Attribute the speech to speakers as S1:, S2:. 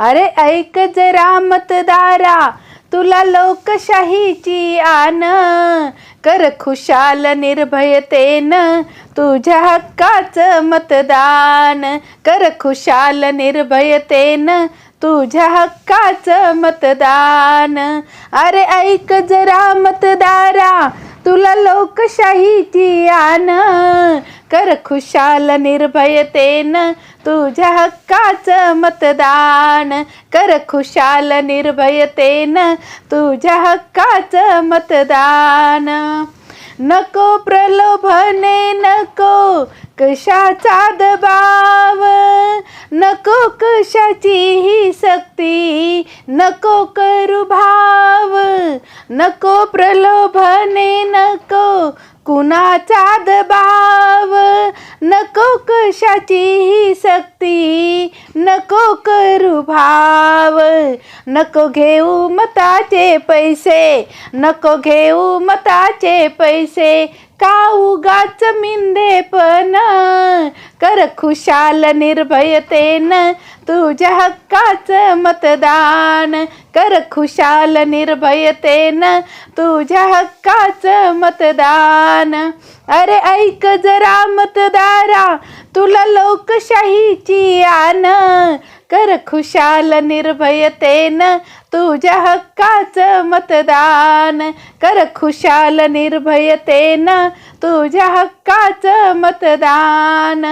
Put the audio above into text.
S1: अरे ऐक जरा मतदारा तुला लोकशाहीची आन. कर खुशाल निर्भयतेन तुझ्या हक्काचं मतदान. कर खुशाल निर्भयतेन तुझ्या हक्काचं मतदान. अरे ऐक जरा मतदारा तुला लोकशाहीची आन. कर खुशाल निर्भयतेन तुझ्या हक्काचं मतदान. कर खुशाल निर्भयतेन तुझ्या हक्काचं मतदान. नको प्रलोभने नको कशाचा दबाव. नको कशाचीही सक्ती नको करू भाव. नको प्रलोभने नको कुणाचा दबाव. नको कशाची ही सक्ती नको करू भाव नको घेऊ मताचे पैसे नको घेऊ मताचे पैसे का उगाच मिंदे पण कर खुशाल निर्भयतेन तुझ्या हक्काचं मतदान. कर खुशाल निर्भयतेन तुझ्या हक्काचं मतदान. अरे ऐक जरा मतदारा तुला लोकशाहीची आन. कर खुशाल निर्भयतेन तुझ्या हक्काचं मतदान. कर खुशाल निर्भयतेन तुझ्या हक्काचं मतदान